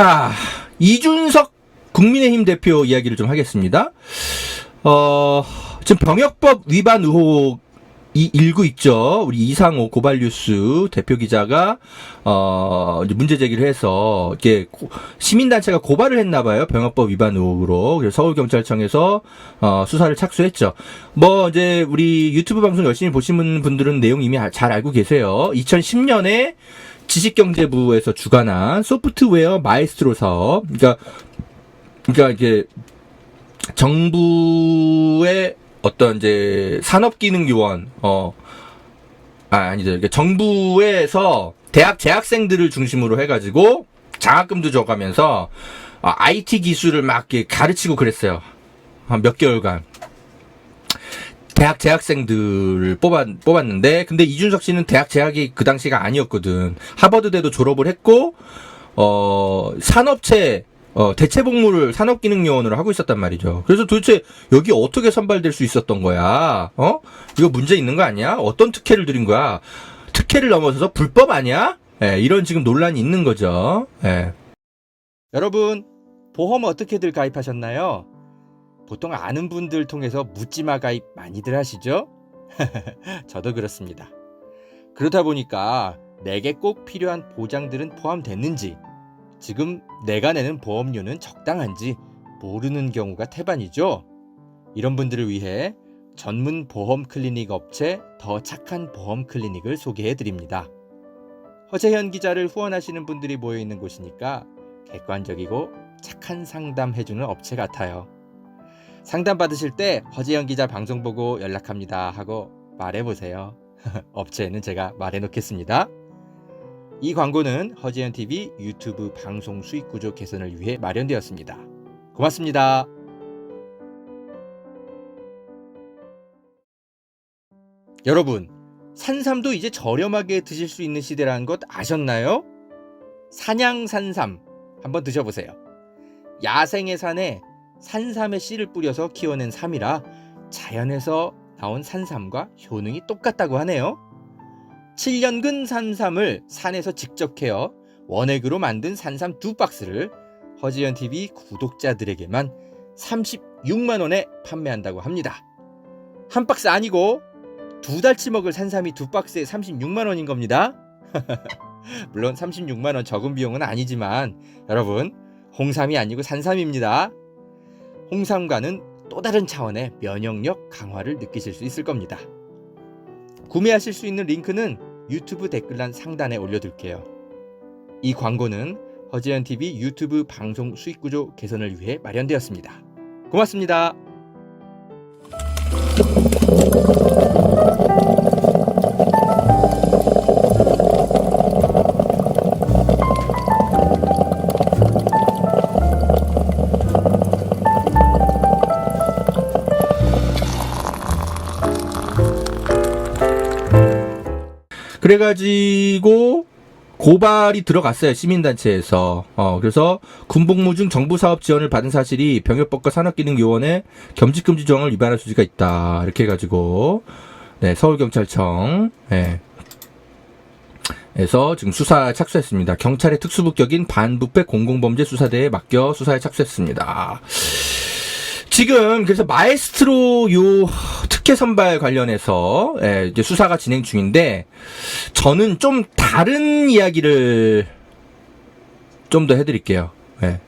자, 이준석 국민의힘 대표 이야기를 좀 하겠습니다. 어, 지금 병역법 위반 의혹 이 일고 있죠. 우리 이상호 고발뉴스 대표 기자가, 어, 문제 제기를 해서, 이게 시민단체가 고발을 했나 봐요. 병역법 위반 의혹으로. 그래서 서울 경찰청에서, 어, 수사를 착수했죠. 뭐, 이제 우리 유튜브 방송 열심히 보시는 분들은 내용 이미 아- 잘 알고 계세요. 2010년에 지식경제부에서 주관한 소프트웨어 마에스트로 사업. 그러니까, 그러니까 이게 정부의 어떤 이제 산업기능요원, 어, 아, 아니죠. 정부에서 대학 재학생들을 중심으로 해가지고 장학금도 줘가면서 어, IT 기술을 막 가르치고 그랬어요. 한 몇 개월간. 대학 재학생들을 뽑았, 뽑았는데, 근데 이준석 씨는 대학 재학이 그 당시가 아니었거든. 하버드대도 졸업을 했고, 어, 산업체, 어, 대체 복무를 산업기능요원으로 하고 있었단 말이죠. 그래서 도대체 여기 어떻게 선발될 수 있었던 거야? 어? 이거 문제 있는 거 아니야? 어떤 특혜를 드린 거야? 특혜를 넘어서서 불법 아니야? 예, 이런 지금 논란이 있는 거죠. 예. 여러분, 보험 어떻게들 가입하셨나요? 보통 아는 분들 통해서 묻지마 가입 많이들 하시죠? 저도 그렇습니다. 그러다 보니까 내게 꼭 필요한 보장들은 포함됐는지, 지금 내가 내는 보험료는 적당한지 모르는 경우가 태반이죠. 이런 분들을 위해 전문 보험 클리닉 업체 더 착한 보험 클리닉을 소개해 드립니다. 허재현 기자를 후원하시는 분들이 모여 있는 곳이니까 객관적이고 착한 상담 해주는 업체 같아요. 상담 받으실 때 허재현 기자 방송 보고 연락합니다 하고 말해보세요. 업체에는 제가 말해놓겠습니다. 이 광고는 허재현 TV 유튜브 방송 수익 구조 개선을 위해 마련되었습니다. 고맙습니다. 여러분, 산삼도 이제 저렴하게 드실 수 있는 시대라는 것 아셨나요? 산양 산삼 한번 드셔보세요. 야생의 산에 산삼의 씨를 뿌려서 키워낸 삼이라 자연에서 나온 산삼과 효능이 똑같다고 하네요. 7년근 산삼을 산에서 직접 캐어 원액으로 만든 산삼 두 박스를 허지연 TV 구독자들에게만 36만 원에 판매한다고 합니다. 한 박스 아니고 두 달치 먹을 산삼이 두 박스에 36만 원인 겁니다. 물론 36만 원 적은 비용은 아니지만 여러분 홍삼이 아니고 산삼입니다. 홍삼과는 또 다른 차원의 면역력 강화를 느끼실 수 있을 겁니다. 구매하실 수 있는 링크는 유튜브 댓글란 상단에 올려둘게요. 이 광고는 허지연 TV 유튜브 방송 수익 구조 개선을 위해 마련되었습니다. 고맙습니다. 그래가지고 고발이 들어갔어요 시민단체에서 어 그래서 군복무 중 정부 사업 지원을 받은 사실이 병역법과 산업기능요원의 겸직금지 조항을 위반할 소지가 있다 이렇게 해가지고 네 서울경찰청 네. 에서 지금 수사에 착수했습니다. 경찰의 특수부격인 반부패 공공범죄 수사대에 맡겨 수사에 착수했습니다. 지금 그래서 마에스트로 요 특혜 선발 관련해서 예, 이제 수사가 진행 중인데 저는 좀 다른 이야기를 좀 더 해드릴게요. 예.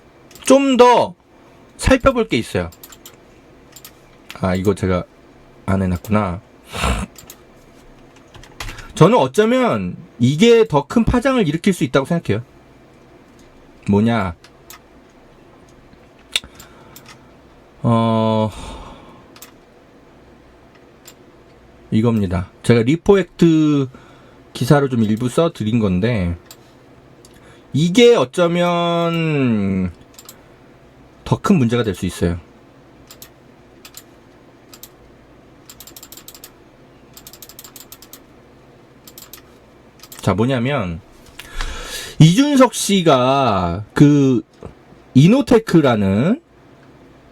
좀 더 살펴볼 게 있어요. 아 이거 제가 안 해놨구나. 저는 어쩌면 이게 더 큰 파장을 일으킬 수 있다고 생각해요. 뭐냐? 어, 이겁니다. 제가 리포액트 기사를 좀 일부 써 드린 건데, 이게 어쩌면 더 큰 문제가 될 수 있어요. 자, 뭐냐면, 이준석 씨가 그, 이노테크라는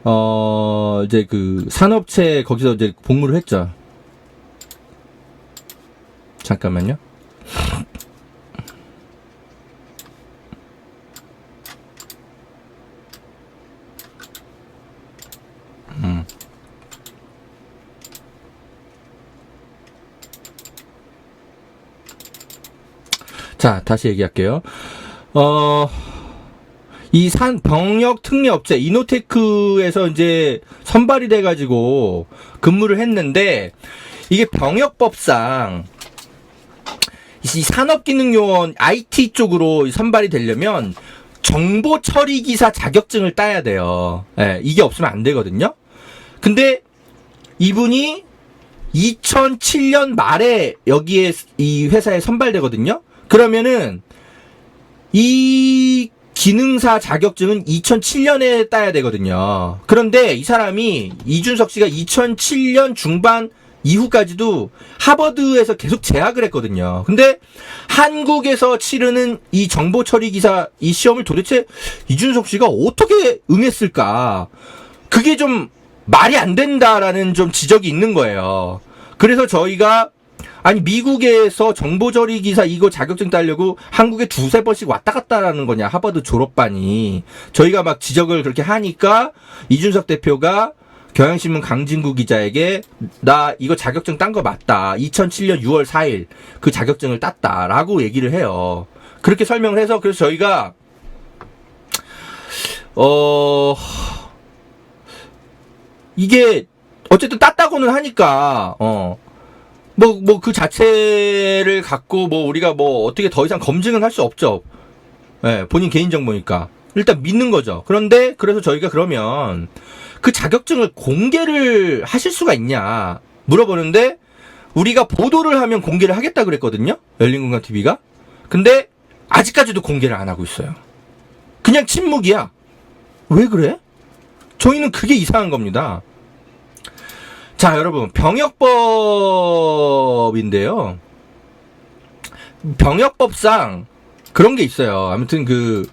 어, 이제 그 산업체 거기서 이제 복무를 했죠. 잠깐만요. 음. 자, 다시 얘기할게요. 어, 이 산 병역 특례 업체 이노테크에서 이제 선발이 돼 가지고 근무를 했는데 이게 병역법상 이 산업기능요원 IT 쪽으로 선발이 되려면 정보 처리 기사 자격증을 따야 돼요. 예, 이게 없으면 안 되거든요. 근데 이분이 2007년 말에 여기에 이 회사에 선발되거든요. 그러면은 이 기능사 자격증은 2007년에 따야 되거든요. 그런데 이 사람이 이준석 씨가 2007년 중반 이후까지도 하버드에서 계속 재학을 했거든요. 근데 한국에서 치르는 이 정보 처리 기사 이 시험을 도대체 이준석 씨가 어떻게 응했을까? 그게 좀 말이 안 된다라는 좀 지적이 있는 거예요. 그래서 저희가 아니 미국에서 정보 처리 기사 이거 자격증 따려고 한국에 두세 번씩 왔다 갔다라는 거냐 하버드 졸업반이 저희가 막 지적을 그렇게 하니까 이준석 대표가 경향신문 강진구 기자에게 나 이거 자격증 딴 거 맞다. 2007년 6월 4일 그 자격증을 땄다라고 얘기를 해요. 그렇게 설명을 해서 그래서 저희가 어 이게 어쨌든 땄다고는 하니까 어 뭐 뭐 그 자체를 갖고 뭐 우리가 뭐 어떻게 더 이상 검증은 할 수 없죠. 예, 본인 개인 정보니까 일단 믿는 거죠. 그런데 그래서 저희가 그러면 그 자격증을 공개를 하실 수가 있냐 물어보는데 우리가 보도를 하면 공개를 하겠다 그랬거든요. 열린공간 TV가. 근데 아직까지도 공개를 안 하고 있어요. 그냥 침묵이야. 왜 그래? 저희는 그게 이상한 겁니다. 자, 여러분, 병역법인데요. 병역법상 그런 게 있어요. 아무튼 그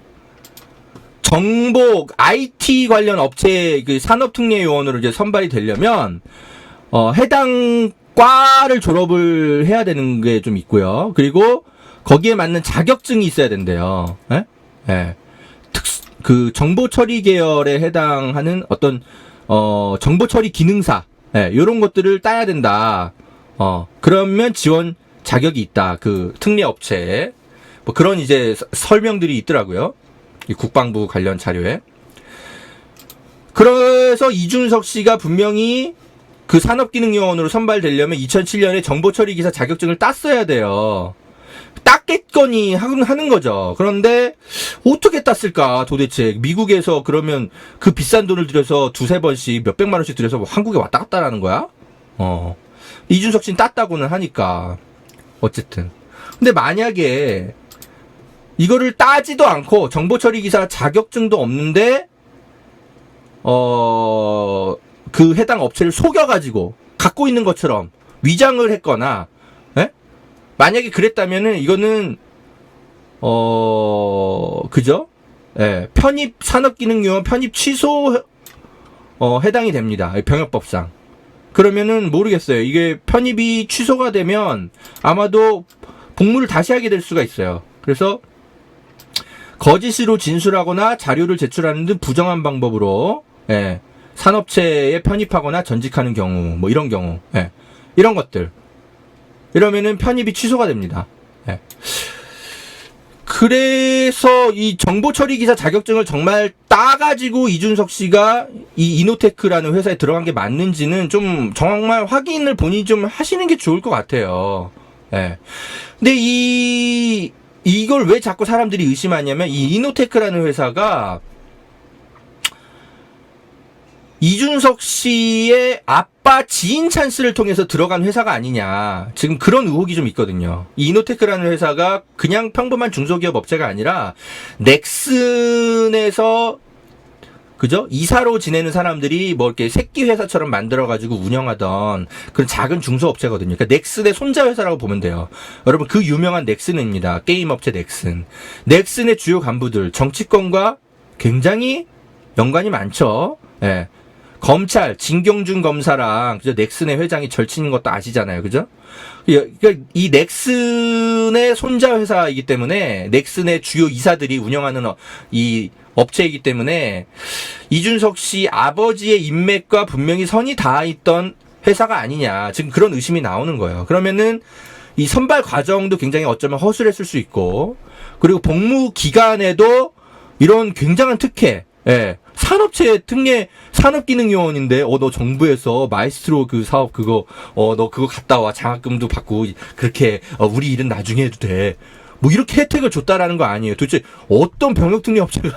정보 IT 관련 업체 그 산업특례 요원으로 이제 선발이 되려면 어 해당 과를 졸업을 해야 되는 게 좀 있고요. 그리고 거기에 맞는 자격증이 있어야 된대요. 예? 예. 특, 그 정보 처리 계열에 해당하는 어떤 어 정보 처리 기능사 예, 요런 것들을 따야 된다. 어 그러면 지원 자격이 있다. 그 특례 업체에 뭐 그런 이제 서- 설명들이 있더라고요. 이 국방부 관련 자료에. 그래서 이준석 씨가 분명히 그 산업기능요원으로 선발되려면 2007년에 정보처리기사 자격증을 땄어야 돼요. 땄겠거니 하는 하는 거죠. 그런데 어떻게 땄을까 도대체 미국에서 그러면 그 비싼 돈을 들여서 두세 번씩 몇백만 원씩 들여서 뭐 한국에 왔다 갔다라는 거야? 어. 이준석 씨는 땄다고는 하니까. 어쨌든. 근데 만약에 이거를 따지도 않고 정보 처리 기사 자격증도 없는데 어 그 해당 업체를 속여 가지고 갖고 있는 것처럼 위장을 했거나 예? 만약에 그랬다면은 이거는 어 그죠? 예, 편입 산업기능요원 편입 취소 어 해당이 됩니다. 병역법상. 그러면은 모르겠어요. 이게 편입이 취소가 되면 아마도 복무를 다시 하게 될 수가 있어요. 그래서 거짓으로 진술하거나 자료를 제출하는 등 부정한 방법으로 예, 산업체에 편입하거나 전직하는 경우 뭐 이런 경우 예, 이런 것들 이러면은 편입이 취소가 됩니다. 예. 그래서 이 정보 처리 기사 자격증을 정말 따가지고 이준석 씨가 이 이노테크라는 회사에 들어간 게 맞는지는 좀 정말 확인을 본인이 좀 하시는 게 좋을 것 같아요. 예. 근데 이 이걸 왜 자꾸 사람들이 의심하냐면 이 이노테크라는 회사가 이준석 씨의 아빠 지인 찬스를 통해서 들어간 회사가 아니냐. 지금 그런 의혹이 좀 있거든요. 이 이노테크라는 회사가 그냥 평범한 중소기업 업체가 아니라 넥슨에서 그죠? 이사로 지내는 사람들이 뭐 이렇게 새끼 회사처럼 만들어가지고 운영하던 그런 작은 중소업체거든요. 그러니까 넥슨의 손자 회사라고 보면 돼요. 여러분 그 유명한 넥슨입니다. 게임 업체 넥슨. 넥슨의 주요 간부들 정치권과 굉장히 연관이 많죠. 예. 검찰 진경준 검사랑 그죠 넥슨의 회장이 절친인 것도 아시잖아요, 그죠? 그러니까 이 넥슨의 손자 회사이기 때문에 넥슨의 주요 이사들이 운영하는 어- 이 업체이기 때문에 이준석 씨 아버지의 인맥과 분명히 선이 닿아 있던 회사가 아니냐 지금 그런 의심이 나오는 거예요. 그러면은 이 선발 과정도 굉장히 어쩌면 허술했을 수 있고 그리고 복무 기간에도 이런 굉장한 특혜 예. 산업체 특례 산업기능요원인데 어 너 정부에서 마이스트로 그 사업 그거 어 너 그거 갔다 와 장학금도 받고 그렇게 어, 우리 일은 나중에 해도 돼. 뭐 이렇게 혜택을 줬다라는 거 아니에요. 도대체 어떤 병역 특례 업체가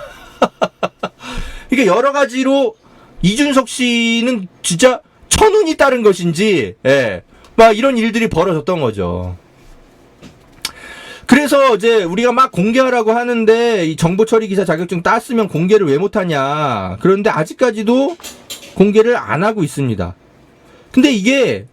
이게 여러 가지로 이준석 씨는 진짜 천운이 따른 것인지 예. 막 이런 일들이 벌어졌던 거죠. 그래서 이제 우리가 막 공개하라고 하는데 이 정보 처리 기사 자격증 땄으면 공개를 왜 못하냐. 그런데 아직까지도 공개를 안 하고 있습니다. 근데 이게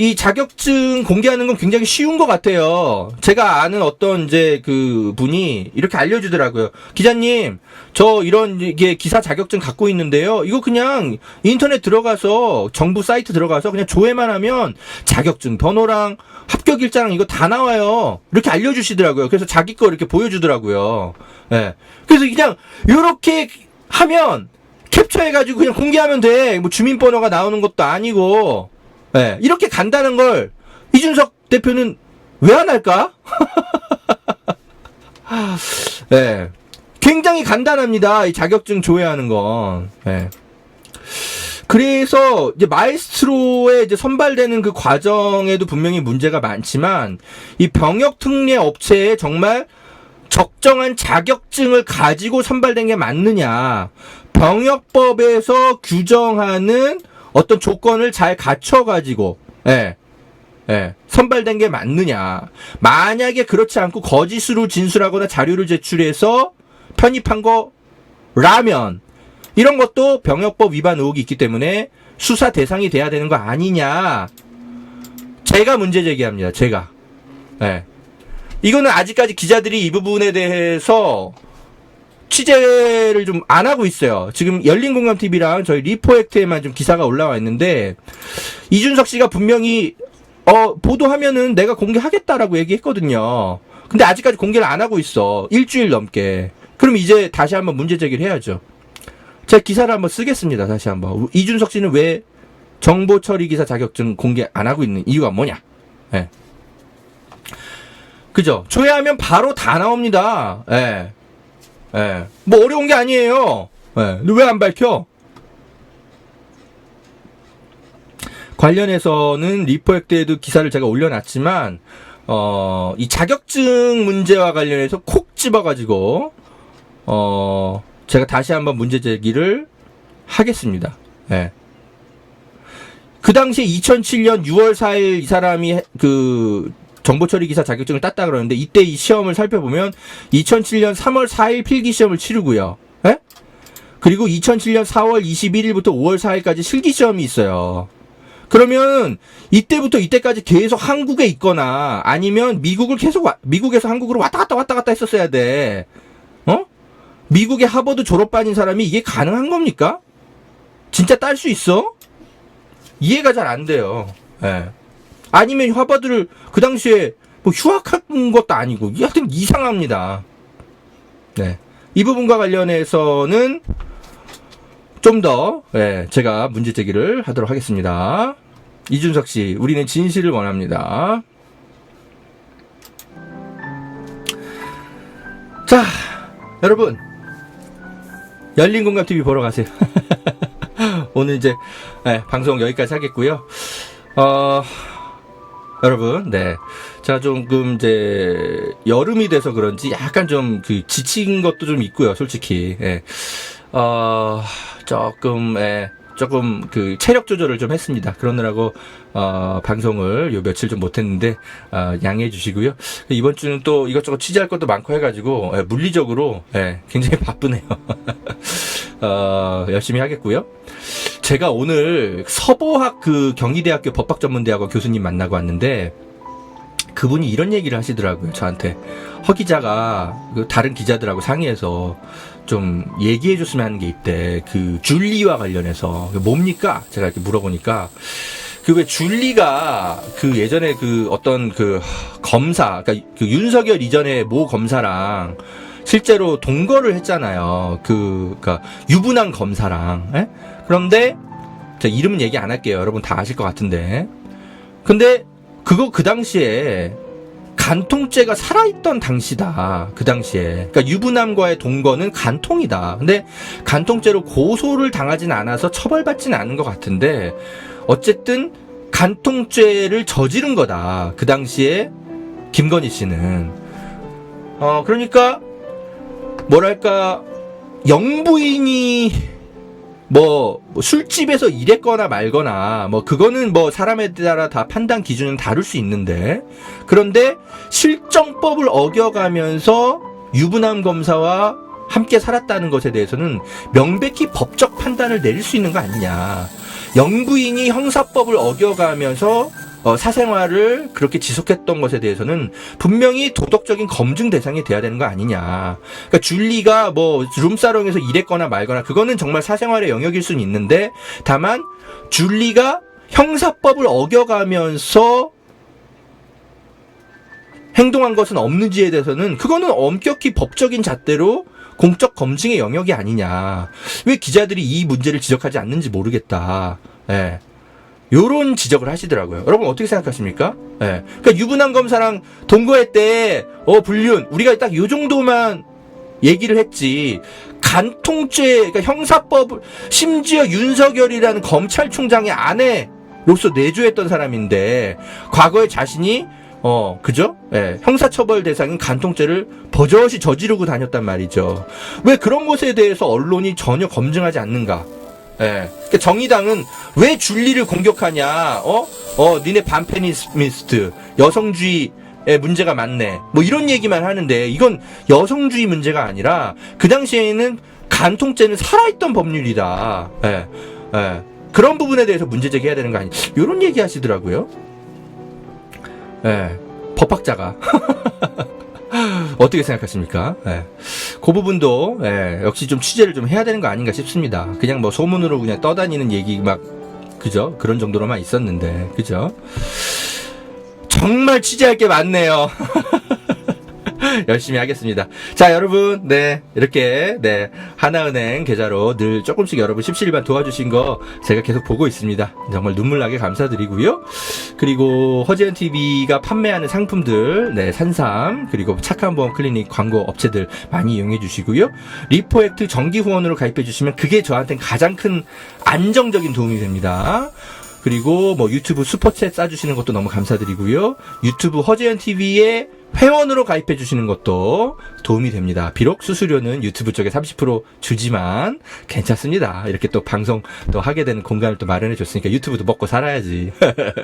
이 자격증 공개하는 건 굉장히 쉬운 것 같아요. 제가 아는 어떤 이제 그 분이 이렇게 알려주더라고요. 기자님, 저 이런 이게 기사 자격증 갖고 있는데요. 이거 그냥 인터넷 들어가서 정부 사이트 들어가서 그냥 조회만 하면 자격증 번호랑 합격 일자랑 이거 다 나와요. 이렇게 알려주시더라고요. 그래서 자기 거 이렇게 보여주더라고요. 예. 그래서 그냥 이렇게 하면 캡처해가지고 그냥 공개하면 돼. 뭐 주민번호가 나오는 것도 아니고. 예, 이렇게 간다는 걸 이준석 대표는 왜 안 할까? 예, 굉장히 간단합니다. 이 자격증 조회하는 건. 예. 그래서 이제 마에스트로에 이제 선발되는 그 과정에도 분명히 문제가 많지만 이 병역 특례 업체에 정말 적정한 자격증을 가지고 선발된 게 맞느냐. 병역법에서 규정하는 어떤 조건을 잘 갖춰가지고, 예, 예, 선발된 게 맞느냐. 만약에 그렇지 않고 거짓으로 진술하거나 자료를 제출해서 편입한 거라면, 이런 것도 병역법 위반 의혹이 있기 때문에 수사 대상이 돼야 되는 거 아니냐. 제가 문제 제기합니다. 제가. 예. 이거는 아직까지 기자들이 이 부분에 대해서 취재를 좀 안 하고 있어요. 지금 열린 공감TV랑 저희 리포액트에만 좀 기사가 올라와 있는데, 이준석 씨가 분명히, 어, 보도하면은 내가 공개하겠다라고 얘기했거든요. 근데 아직까지 공개를 안 하고 있어. 일주일 넘게. 그럼 이제 다시 한번 문제 제기를 해야죠. 제가 기사를 한번 쓰겠습니다. 다시 한번. 이준석 씨는 왜 정보 처리 기사 자격증 공개 안 하고 있는 이유가 뭐냐? 예. 그죠? 조회하면 바로 다 나옵니다. 예. 예. 뭐 어려운 게 아니에요. 예. 왜안 밝혀? 관련해서는 리포액트에도 기사를 제가 올려놨지만, 어, 이 자격증 문제와 관련해서 콕 집어가지고, 어, 제가 다시 한번 문제 제기를 하겠습니다. 예. 그 당시에 2007년 6월 4일 이 사람이 해- 그 정보 처리 기사 자격증을 땄다 그러는데 이때 이 시험을 살펴보면 2007년 3월 4일 필기 시험을 치르고요. 예? 그리고 2007년 4월 21일부터 5월 4일까지 실기 시험이 있어요. 그러면 이때부터 이때까지 계속 한국에 있거나 아니면 미국을 계속 와- 미국에서 한국으로 왔다 갔다 왔다 갔다 했었어야 돼. 어? 미국의 하버드 졸업반인 사람이 이게 가능한 겁니까? 진짜 딸 수 있어? 이해가 잘 안 돼요. 예. 아니면 하버드를 그 당시에 뭐 휴학한 것도 아니고 하여튼 이상합니다. 네. 이 부분과 관련해서는 좀더 예, 제가 문제 제기를 하도록 하겠습니다. 이준석 씨, 우리는 진실을 원합니다. 자, 여러분 열린 공감 TV 보러 가세요. 오늘 이제 예, 방송 여기까지 하겠고요. 어, 여러분, 네. 제가 조금 이제 여름이 돼서 그런지 약간 좀 그 지친 것도 좀 있고요, 솔직히. 예. 어, 조금, 예. 조금 그 체력 조절을 좀 했습니다. 그러느라고 어, 방송을 요 며칠 좀 못했는데 어, 양해해 주시고요. 이번 주는 또 이것저것 취재할 것도 많고 해가지고 예, 물리적으로 예, 굉장히 바쁘네요. 어, 열심히 하겠고요. 제가 오늘 서보학 그 경희대학교 법학전문대학원 교수님 만나고 왔는데 그분이 이런 얘기를 하시더라고요 저한테 허 기자가 그 다른 기자들하고 상의해서 좀 얘기해 줬으면 하는 게 있대 그 줄리와 관련해서 뭡니까 제가 이렇게 물어보니까 그 왜 줄리가 그 예전에 그 어떤 그 검사 그러니까 그 윤석열 이전에 모 검사랑 실제로 동거를 했잖아요. 그, 그니까, 유부남 검사랑, 예? 그런데, 자, 이름은 얘기 안 할게요. 여러분 다 아실 것 같은데. 근데, 그거 그 당시에 간통죄가 살아있던 당시다. 그 당시에. 그러니까 유부남과의 동거는 간통이다. 근데 간통죄로 고소를 당하진 않아서 처벌받진 않은 것 같은데 어쨌든 간통죄를 저지른 거다. 그 당시에 김건희 씨는. 어, 그러니까 뭐랄까 영부인이 뭐, 뭐 술집에서 일했거나 말거나 뭐 그거는 뭐 사람에 따라 다 판단 기준은 다를 수 있는데 그런데 실정법을 어겨가면서 유부남 검사와 함께 살았다는 것에 대해서는 명백히 법적 판단을 내릴 수 있는 거 아니냐. 영부인이 형사법을 어겨가면서 어, 사생활을 그렇게 지속했던 것에 대해서는 분명히 도덕적인 검증 대상이 돼야 되는 거 아니냐. 그러니까 줄리가 뭐 룸사롱에서 일했거나 말거나 그거는 정말 사생활의 영역일 수는 있는데 다만 줄리가 형사법을 어겨가면서 행동한 것은 없는지에 대해서는 그거는 엄격히 법적인 잣대로 공적 검증의 영역이 아니냐. 왜 기자들이 이 문제를 지적하지 않는지 모르겠다. 예. 요런 지적을 하시더라고요. 여러분 어떻게 생각하십니까? 예. 그러니까 유부남 검사랑 동거했대. 어, 불륜. 우리가 딱 요 정도만 얘기를 했지. 간통죄, 그러니까 형사법, 심지어 윤석열이라는 검찰총장의 아내로서 내조했던 사람인데, 과거에 자신이, 어, 그죠? 예, 형사처벌 대상인 간통죄를 버젓이 저지르고 다녔단 말이죠. 왜 그런 것에 대해서 언론이 전혀 검증하지 않는가? 예. 그러니까 정의당은 왜 줄리를 공격하냐? 어? 어, 니네 반페니스트, 여성주의, 에 문제가 많네. 뭐 이런 얘기만 하는데 이건 여성주의 문제가 아니라 그 당시에는 간통죄는 살아있던 법률이다. 예. 예. 그런 부분에 대해서 문제 제기해야 되는 거 아니? 이런 얘기 하시더라고요. 예. 법학자가. 어떻게 생각하십니까? 예. 그 부분도 예, 역시 좀 취재를 좀 해야 되는 거 아닌가 싶습니다. 그냥 뭐 소문으로 그냥 떠다니는 얘기 막 그죠? 그런 정도로만 있었는데 그죠? 정말 취재할 게 많네요. 열심히 하겠습니다. 자, 여러분, 네, 이렇게, 네, 하나은행 계좌로 늘 조금씩 여러분 십시일반 도와주신 거 제가 계속 보고 있습니다. 정말 눈물나게 감사드리고요. 그리고 허지연 TV가 판매하는 상품들, 네, 산삼, 그리고 착한 보험 클리닉 광고 업체들 많이 이용해 주시고요. 리포액트 정기 후원으로 가입해 주시면 그게 저한테는 가장 큰 안정적인 도움이 됩니다. 그리고 뭐 유튜브 슈퍼챗 싸주시는 것도 너무 감사드리고요. 유튜브 허재현 TV에 회원으로 가입해 주시는 것도 도움이 됩니다. 비록 수수료는 유튜브 쪽에 30% 주지만 괜찮습니다. 이렇게 또 방송 또 하게 되는 공간을 또 마련해 줬으니까 유튜브도 먹고 살아야지.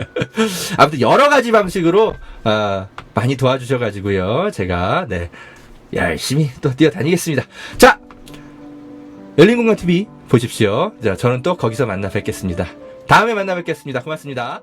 아무튼 여러 가지 방식으로 어, 많이 도와주셔가지고요. 제가 네 열심히 또 뛰어다니겠습니다. 자 열린공간 TV 보십시오. 자 저는 또 거기서 만나 뵙겠습니다. 다음에 만나 뵙겠습니다. 고맙습니다.